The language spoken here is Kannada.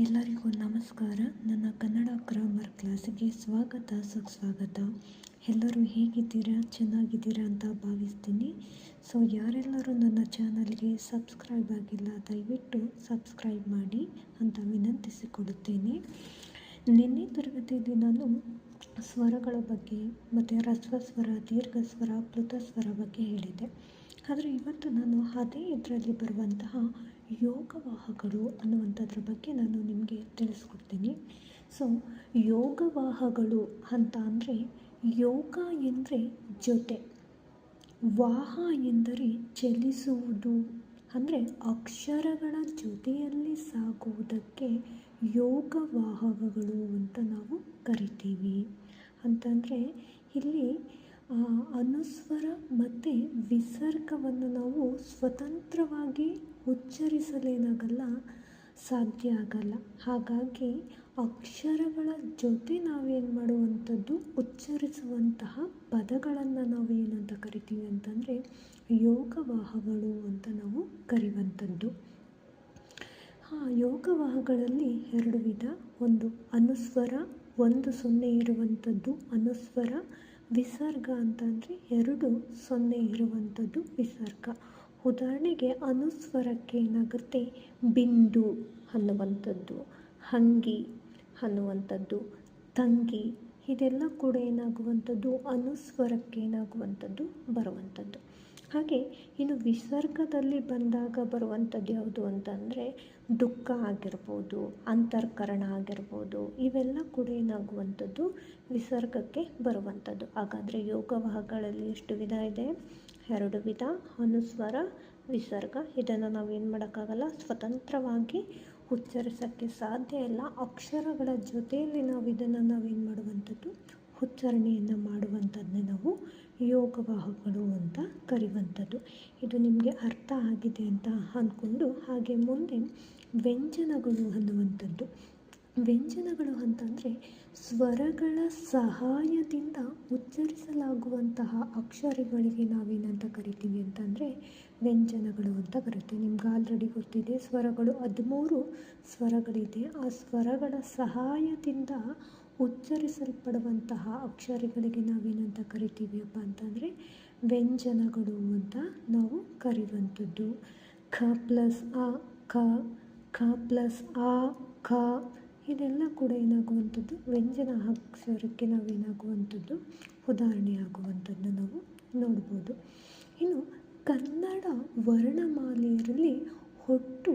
ಎಲ್ಲರಿಗೂ ನಮಸ್ಕಾರ. ನನ್ನ ಕನ್ನಡ ಗ್ರಾಮರ್ ಕ್ಲಾಸಿಗೆ ಸ್ವಾಗತ, ಸುಸ್ವಾಗತ. ಎಲ್ಲರೂ ಹೇಗಿದ್ದೀರಾ? ಚೆನ್ನಾಗಿದ್ದೀರಾ ಅಂತ ಭಾವಿಸ್ತೀನಿ. ಸೊ, ಯಾರೆಲ್ಲರೂ ನನ್ನ ಚಾನಲ್ಗೆ ಸಬ್ಸ್ಕ್ರೈಬ್ ಆಗಿಲ್ಲ, ದಯವಿಟ್ಟು ಸಬ್ಸ್ಕ್ರೈಬ್ ಮಾಡಿ ಅಂತ ವಿನಂತಿಸಿಕೊಳ್ಳುತ್ತೇನೆ. ನಿನ್ನೆ ತರಗತಿಯಲ್ಲಿ ನಾನು ಸ್ವರಗಳ ಬಗ್ಗೆ ಮತ್ತು ರಸ್ವ ಸ್ವರ, ದೀರ್ಘ ಸ್ವರ ಪ್ಲುತ ಸ್ವರ ಬಗ್ಗೆ ಹೇಳಿದೆ. ಆದರೆ ಇವತ್ತು ನಾನು ಅದೇ ಇದರಲ್ಲಿ ಬರುವಂತಹ ಯೋಗವಾಹಗಳು ಅನ್ನುವಂಥದ್ರ ಬಗ್ಗೆ ನಾನು ನಿಮಗೆ ತಿಳಿಸ್ಕೊಡ್ತೀನಿ. ಸೊ ಯೋಗವಾಹಗಳು ಅಂತ ಅಂದರೆ ಯೋಗ ಎಂದರೆ ಜೊತೆ. ವಾಹ ಎಂದರೆ ಚಲಿಸುವುದು. ಅಂದರೆ ಅಕ್ಷರಗಳ ಜೊತೆಯಲ್ಲಿ ಸಾಗುವುದಕ್ಕೆ ಯೋಗವಾಹಕಗಳು ಅಂತ ನಾವು ಕರಿತೀವಿ. ಅಂತಂದರೆ ಇಲ್ಲಿ ಅನುಸ್ವರ ಮತ್ತು ವಿಸರ್ಗವನ್ನು ನಾವು ಸ್ವತಂತ್ರವಾಗಿ ಉಚ್ಚರಿಸಲೇನಾಗಲ್ಲ, ಸಾಧ್ಯ ಆಗಲ್ಲ. ಹಾಗಾಗಿ ಅಕ್ಷರಗಳ ಜೊತೆ ನಾವೇನು ಮಾಡುವಂಥದ್ದು? ಉಚ್ಚರಿಸುವಂತಹ ಪದಗಳನ್ನು ನಾವು ಏನಂತ ಕರಿತೀವಿ ಅಂತಂದರೆ ಯೋಗವಾಹಗಳು ಅಂತ ನಾವು ಕರೆಯುವಂಥದ್ದು ಆ ಯೋಗವಾಹಗಳಲ್ಲಿ ಎರಡು ವಿಧ. ಒಂದು ಅನುಸ್ವರ, ಒಂದು ಸೊನ್ನೆ ಇರುವಂಥದ್ದು ಅನುಸ್ವರ. ವಿಸರ್ಗ ಅಂತಂದರೆ ಎರಡು ಸೊನ್ನೆ ಇರುವಂಥದ್ದು ವಿಸರ್ಗ. ಉದಾಹರಣೆಗೆ ಅನುಸ್ವರಕ್ಕೆ ಏನಾಗುತ್ತೆ? ಬಿಂದು ಅನ್ನುವಂಥದ್ದು ಹಂಗಿ ಅನ್ನುವಂಥದ್ದು ತಂಗಿ ಇದೆಲ್ಲ ಕೂಡ ಏನಾಗುವಂಥದ್ದು? ಅನುಸ್ವರಕ್ಕೆ ಏನಾಗುವಂಥದ್ದು? ಬರುವಂಥದ್ದು. ಹಾಗೆ ಇನ್ನು ವಿಸರ್ಗದಲ್ಲಿ ಬಂದಾಗ ಬರುವಂಥದ್ದು ಯಾವುದು ಅಂತಂದರೆ ದುಃಖ ಆಗಿರ್ಬೋದು, ಅಂತರ್ಕರಣ ಆಗಿರ್ಬೋದು, ಇವೆಲ್ಲ ಕೂಡ ಏನಾಗುವಂಥದ್ದು? ವಿಸರ್ಗಕ್ಕೆ ಬರುವಂಥದ್ದು. ಹಾಗಾದರೆ ಯೋಗವಾಹಗಳಲ್ಲಿ ಎಷ್ಟು ವಿಧ ಇದೆ? ಎರಡು ವಿಧ. ಅನುಸ್ವರ, ವಿಸರ್ಗ. ಇದನ್ನು ನಾವು ಏನು ಮಾಡೋಕ್ಕಾಗಲ್ಲ? ಸ್ವತಂತ್ರವಾಗಿ ಉಚ್ಚರಿಸೋಕ್ಕೆ ಸಾಧ್ಯ ಇಲ್ಲ. ಅಕ್ಷರಗಳ ಜೊತೆಯಲ್ಲಿ ನಾವು ಇದನ್ನು ನಾವೇನು ಮಾಡುವಂಥದ್ದು? ಉಚ್ಚಾರಣೆಯನ್ನು ಮಾಡುವಂಥದ್ದನ್ನೇ ನಾವು ಯೋಗವಾಹಗಳು ಅಂತ ಕರೆಯುವಂಥದ್ದು. ಇದು ನಿಮಗೆ ಅರ್ಥ ಆಗಿದೆ ಅಂತ ಅಂದ್ಕೊಂಡು ಹಾಗೆ ಮುಂದೆ ವ್ಯಂಜನಗಳು ಅನ್ನುವಂಥದ್ದು. ವ್ಯಂಜನಗಳು ಅಂತಂದರೆ ಸ್ವರಗಳ ಸಹಾಯದಿಂದ ಉಚ್ಚರಿಸಲಾಗುವಂತಹ ಅಕ್ಷರಗಳಿಗೆ ನಾವೇನಂತ ಕರಿತೀವಿ ಅಂತಂದರೆ ವ್ಯಂಜನಗಳು ಅಂತ ಬರುತ್ತೆ. ನಿಮ್ಗೆ ಆಲ್ರೆಡಿ ಗೊತ್ತಿದೆ, ಸ್ವರಗಳು ಹದಿಮೂರು ಸ್ವರಗಳಿದೆ. ಆ ಸ್ವರಗಳ ಸಹಾಯದಿಂದ ಉಚ್ಚರಿಸಲ್ಪಡುವಂತಹ ಅಕ್ಷರಗಳಿಗೆ ನಾವೇನಂತ ಕರಿತೀವಿ ಅಪ್ಪ ಅಂತಂದರೆ ವ್ಯಂಜನಗಳು ಅಂತ ನಾವು ಕರೆಯುವಂಥದ್ದು ಖ ಪ್ಲಸ್ ಅ ಖ ಖ ಪ್ಲಸ್ ಆ ಖ ಇದೆಲ್ಲ ಕೂಡ ಏನಾಗುವಂಥದ್ದು? ವ್ಯಂಜನ ಅಕ್ಷರಕ್ಕೆ ನಾವೇನಾಗುವಂಥದ್ದು? ಉದಾಹರಣೆ ಆಗುವಂಥದ್ದು ನಾವು ನೋಡ್ಬೋದು. ಇನ್ನು ಕನ್ನಡ ವರ್ಣಮಾಲೆಯಲ್ಲಿ ಒಟ್ಟು